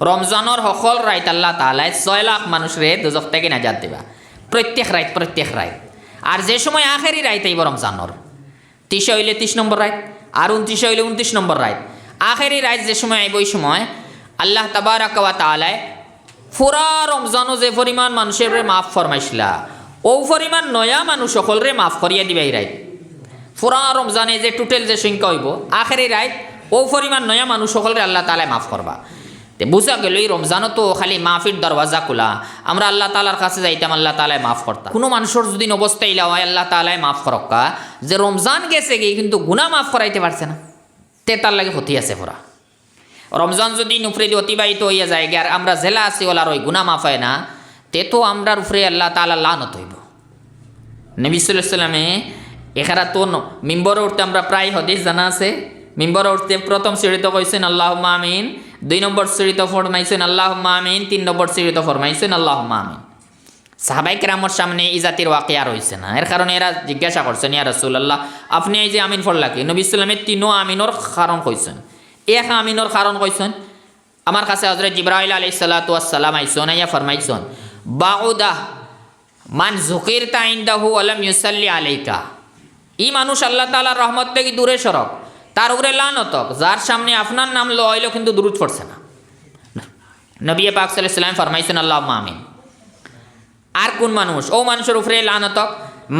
রমজানের সকল রাইত আল্লাহ তালাই ছয় লাখ মানুষরে দুজক থেকে নাজাত দিবা। প্রত্যেক রাইত প্রত্যেক রাইত আর যে সময় আখেরি রাইত আইব রমজানর তিরিশে হইলে তিরিশ নম্বর রাইত আর উনত্রিশে হইলে উনত্রিশ নম্বর রাইত আখেরি রাইত যে সময় আইব ওই সময়, আল্লাহ তাবারাকাওয়া তালায় ফুরা রমজানও যে পরিমাণ মানুষের মাফ ফরমাইছিলা ও পরিমাণ নয়া মানুষ সকলরে মাফ করিয়া দিবা এই রাইত ফুরা রমজানে যে টোটেল যে সংখ্যা হইব আখেরি রাইত ও পরিমাণ নয়া মানুষ সকলরে আল্লাহ তালায় মাফ করবা তে বুঝা গেল, এই রমজানও তো খালি মাফির দরওয়াজা খোলা। আমরা আল্লাহ তালার কাছে যাইতাম, আল্লাহ তালায় মাফ করতাম। কোনো মানুষের যদি অবস্থা ইলা হয়, আল্লাহ তালায় মাফ করক্কা যে রমজান গেছে গিয়ে কিন্তু গুণা মাফ করাইতে পারছে না। তে তার লাগে হতি আছে ফোরা রমজান যদি নুফরে দিয়ে অতিবাহিত হইয়া যায় আর আমরা জেলা আছি ওলার ওই গুণা মাফ হয় না, তে তো আমরা উপরে আল্লাহ তালা লানত হইব। নবী সাল্লামে এখারা তো মিম্বরে উঠতে আমরা প্রায় হদিস জানা আছে। মিম্বরে উঠতে প্রথম সিঁড়িত কইছেন আল্লাহ আমিন। দুই নম্বর সিঁড়িত ফরমাইছেন আল্লাহ আমিন। তিন নম্বর সিঁড়িত ফরমাইছেন আল্লাহ আমিন। সাহাবাই কেরামর সামনে এই জাতির ওয়াকিয়া রয়েছে না। এর কারণে এরা জিজ্ঞাসা করছেন, ইয়া রসুল আল্লাহ আপনি এই যে আমিন ফরলা কি? নবী ইসলামের তিনও আমিনর কারণ কইছেন। এক আমিনর কারণ কইছেন? আমার কাছে হজরত জিব্রাহিল আলাই সাল্লাতাম আইসন, আইয়া ফরমাইছন বাউদাহ মান জুকির তাইন্দাহু আলম ইউসাল্লি আলাইকা। ই মানুষ আল্লাহ তালার রহমত থেকে দূরে সরক তার উপরে লানতক যার সামনে আপনার নাম লইল কিন্তু দূরত পড়ছে না। নবী পাক সাল্লাম ফরমাইছেন আল্লাহ আমিন। আর কোন মানুষ? ও মানুষের উপরে লানতক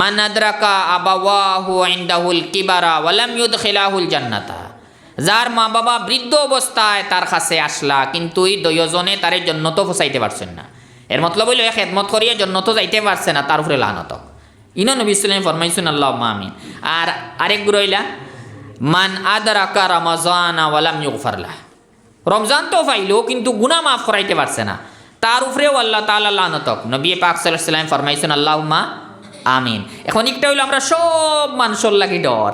মান আদরাকা আবাওয়াহু ইনদাহুল কিবারা ওয়ালাম ইউদখিলাহুল জান্নাতা। যার মা বাবা বৃদ্ধ অবস্থায় তার কাছে আসলা, কিন্তু এই দয়জনে তার জন্য তো ফসাইতে পারছেন না। এর মতলব হইল খেদমত করিয়া জন্য তো যাইতে পারছে না, তার উপরে লানতক ইনো নবী ইসলাম ফরমাইছেন আল্লাহ আমিন। আর আরেক গুরইলা মান আদরাকা রমজান ওয়ালাম ইউগফারলাহ রমজান তো পাইলো কিন্তু গুনাহ মাফ করাইতে পারছে না। তার উপরেও আল্লাহ তাআলা লানতক। নবী পাক সাল্লাল্লাহু আলাইহি সাল্লাম ফরমাইছেন আমিন। এখন একটা হইল, আমরা সব মানুষের লাগি ডর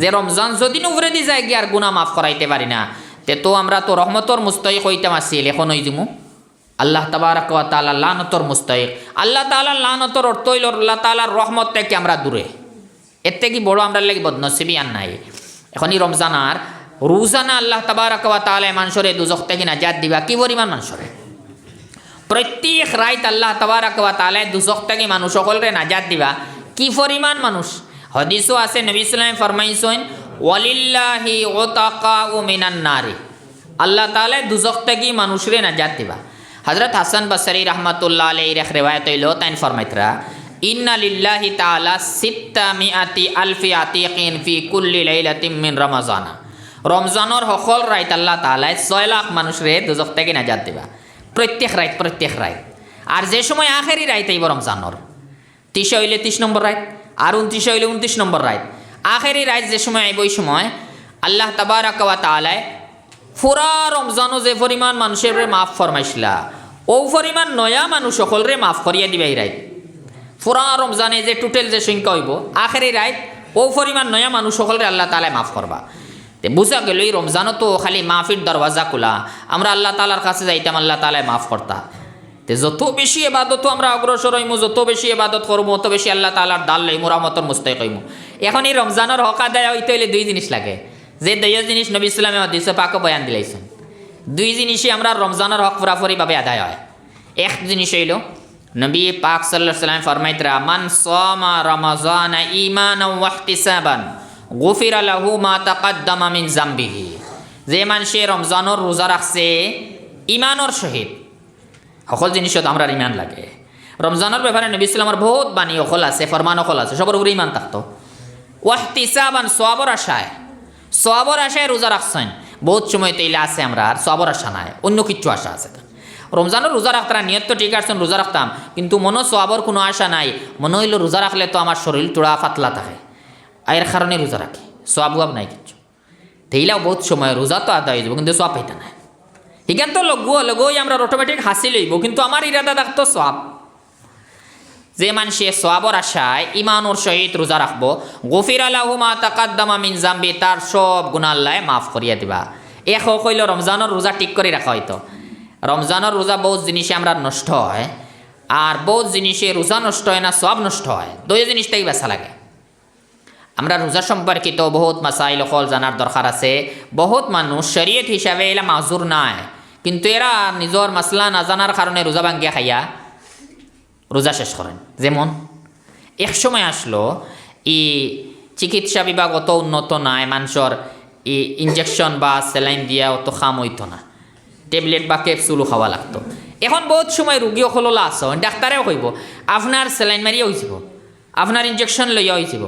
যে রমজান যদি উপরে দি যায় গিয়ে আর গুনাহ মাফ করাইতে পারি না? তে তো আমরা তো রহমতর মুস্তাহিক হইতাম আসিল এখন হই দিমু। আল্লাহ তাবারাক তাআলা লানতর মুস্তাহিক আল্লাহ তাআলা লানতর অর্থ হইল, আল্লাহ তাআলার রহমত থেকে আমরা দূরে। এর থেকে বড় আমরা লাগি বদনসিবি আর নাই। এখন এই রমজান আর রোজানা আল্লাহ তাবারাক ওয়া তাআলা মানুষরে দুজক থেকে নাজাত দিবা। কি পরিমাণ মানুষরে প্রত্যেক রাইত আল্লাহ তাবারাক ওয়া তাআলা দুজক থেকে মানুষ সকলরে নাজাত দিবা। কি পরিমাণ মানুষ? হদিসও আছে, নবী ইসলাম ফরমাইছেন, ওয়ালিল্লাহি ওতাকা ও মিনান নারি। আল্লাহ তাআলা দুজক থেকে মানুষরে নাজাত দিবা। হযরত হাসান বসরি রহমাতুল্লাহ আলাইহি রেখ রিওয়ায়াত হইল, তাইন ফরমাইতরা ইন্না লিল্লাহি তাআলা সিত্তা মিআতি আলফি আতিকিন ফি কুল্লি লাইলাতিন মিন রমাজানা। রমজানের সকল রাইত আল্লাহ তাআলা ছয় লাখ মানুষরে দুজক থেকে নাজাত দিবা। প্রত্যেক রাইত প্রত্যেক রাইত আর যে সময় আখেরি রাইত আইব রমজানর তিরিশে হইলে তিরিশ নম্বর রাইত আর উনত্রিশে হইলে উনত্রিশ নম্বর রাইত আখেরি রাইত যে সময় আইব ওই সময়, আল্লাহ তাবারাক ওয়া তাআলায় ফুরা রমজানও যে পরিমাণ মানুষের মাফ ফরমাইছিলা ও পরিমাণ নয়া মানুষ সকলরে মাফ করিয়া দিবা এই রাইত ফুরা রমজানে যে টোটেল যে সংখ্যা হইব, আখেরি রাইত ও পরিমাণ নয়া মানুষ সকলরে আল্লাহ তালায় মাফ করবা। তে বুঝা গেল এই রমজানও তো খালি মাফির দরওয়াজা খোলা, আমরা আল্লাহ তালার কাছে যাইতাম, আল্লাহ তালায় মাফ করতা। তে যত বেশি এবাদত আমরা অগ্রসর হইমু, যত বেশি এবাদত করব তত বেশি আল্লাহ তালার দাল লইমু, রহমতর মুস্তাই কইমু এখন এই রমজানের হকা দেয় হইতে হইলে দুই জিনিস লাগে। যে দুই জিনিস নবী ইসলামে দিছে পাকো বয়ান দিলাইছেন। দুই জিনিসই আমরা রমজানের হক পুরাপুরিভাবে আদায় হয়। এক জিনিস হইল নবী পাক সাল্লাম ফরমাইতরা মান সামা রমাজান ঈমান ওয়াহতিসাবান গুফির আলাহু মা তাকাদ্দামা মিন জামবিহি। যে মানুষে রমজানের রোজা রাখছে ইমানর সহিত। সকল জিনিসত আমরা ইমান লাগে। রমজানের ব্যাপারে নবী ইসলামের বহুত বাণী অকল আছে, ফরমান অকল আছে, সবার উপরে ইমান থাকতো। ওয়াহতিসাবান সোয়াবর আশায়। সোয়াবর আশায় রোজা রাখছেন। বহুত সময় তৈলে আছে আমরা, আর সোয়াবর আশা নাই, অন্য কিছু আশা আছে। রমজানের রোজা রাখতাম নিয়ত ঠিক আছে রোজা রাখতাম কিন্তু মনে সোয়াবর কোনো আশা নাই। মনে হইল রোজা রাখলে তো আমার শরীর তোড়া পাতলা থাকে। এর কারণে রোজা রাখি সোয়াব ওয়াব নাই কিছু তেইলাও বহুত সময় রোজা তো আদায় হয়ে যাব, কিন্তু সোয়াব পাইতা নাই। হিগান তো লগু লগই আমরা অটোমেটিক হাসি লইব, কিন্তু আমার ইরাদা থাকতো সোয়াব যে মানুষে সোয়াবর আশায় ইমানোর সহিত রোজা রাখব গফির আলাহু মা তাকাদ্দামা মিন জাম্বি তার সব গুণাল্লায় মাফ করিয়া দিবা। এক কইল রমজানের রোজা ঠিক করে রাখা হয়তো। রমজানের রোজা বহুত জিনিসে আমরা নষ্ট হয়। আর বহুত জিনিসে রোজা নষ্ট হয় না সব নষ্ট হয়। দুই জিনিসটাই বেসা লাগে। আমরা রোজা সম্পর্কিত বহুত মাসাইল অকল জানার দরকার আছে। বহুত মানুষ শরীয়ত হিসাবে এলা মাজুর নাই। কিন্তু এরা নিজের মাসলা না জানার কারণে রোজা ভাঙ্গিয়া খাইয়া রোজা শেষ করেন যেমন, এক সময় আসলো, ই চিকিৎসা বিভাগ অত উন্নত নাই মানুষের ই ইঞ্জেকশন বা স্যালাইন দিয়া অত খাম হইতো না। ট্যাবলেট বা ক্যাপসুলও খাওয়া লাগতো। এখন বহুত সময় রুগী হলো লাস ডাক্তারেও কইব, আপনার স্যালাইন মারিয়া হয়েছিল আপনার ইঞ্জেকশন লইয়া হয়েছিল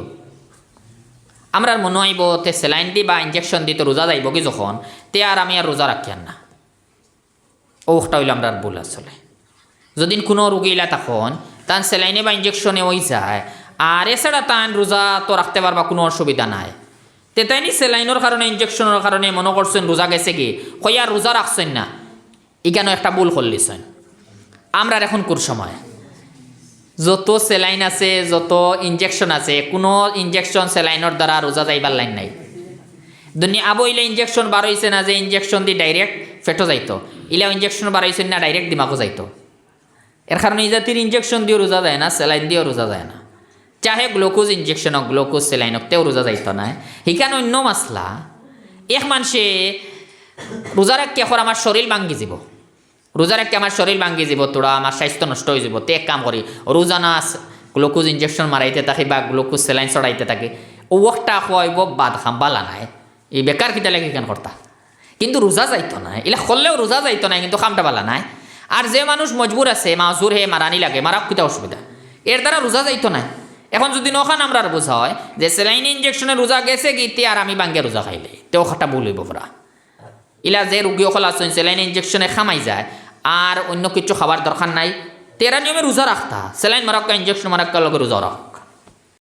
আমরা মনে হইব, তে স্যালাইন দি বা ইঞ্জেকশন দিতে রোজা যাইব কি যখন? তে আর আমি আর রোজা রাখিয়ান না। ওটা হইল আমরা ভুল আসলে। যদি কোনো রুগীলা তখন তান স্যালাইনে বা ইঞ্জেকশনে ওই যায়, আর এছাড়া তান রোজা তো রাখতে পারবা কোনো অসুবিধা নাই। তে তাইনি স্যালাইনের কারণে ইঞ্জেকশনের কারণে মনে করছেন রোজা গেছে কি? কইয়া রোজা রাখছেন না। ইগানো একটা ভুল করলিছেন আমরা এখন কোর সময়। যত স্যালাইন আছে, যত ইঞ্জেকশন আছে, কোনো ইঞ্জেকশন স্যালাইনের দ্বারা রোজা যাইবার লাইন নাই। দুনিয়া আবো ইলে ইঞ্জেকশন বার না যে ইঞ্জেকশন দি ডাইরেক্ট ফেটো যাইতো। ইলা ইঞ্জেকশন বার না ডাইরেক্ট দিমাগও যাইতো। এর কারণে এই জাতির ইঞ্জেকশন দিয়েও রোজা যায় না স্যালাইন দিয়েও রোজা যায় না। চাহে গ্লুকোজ ইঞ্জেকশন হোক গ্লুকোজ স্যালাইন হোক তেও রোজা যাইতো না সেইখানে অন্য মাসলা এক মানুষে রোজা রাখি এখন আমার শরীর ভাঙ্গি যাব। রোজা রাখি আমার শরীর ভাঙ্গি যাব তোরা আমার স্বাস্থ্য নষ্ট হয়ে যাব। তে এক কাম করি রোজানা গ্লুকোজ ইঞ্জেকশন মারাইতে থাকি বা গ্লুকোজ স্যালাইন চড়াইতে থাকি ও একটা খুয়াইব বাদ খাম, বালা নাই। এই বেকার কিতা লাগে কেন করতা কিন্তু রোজা যাইতো না এলা করলেও রোজা যাইতো না কিন্তু কামটা বালা নাই। আর যে মানুষ মজবুর আছে মাজুর হে মারানি লাগে মারাক কিতা অসুবিধা। এর দ্বারা রোজা যাইতো না এখন যদি নখান আমরা আর বোঝা হয় যে সেলাইন ইঞ্জেকশনে রোজা গেছে কি, তে আর আমি বাঙ্গে রোজা খাইলে তেও খাটা ভুল হইব পুরা। ইলা যে রুগী অকল আছেন সেলাইন ইঞ্জেকশনে খামাই যায়, আর অন্য কিছু খাবার দরকার নাই, তেরা নিয়মে রোজা রাখতা। সেলাইন মারাক্কা ইঞ্জেকশন মারাক্কা লগে রোজা রাখ।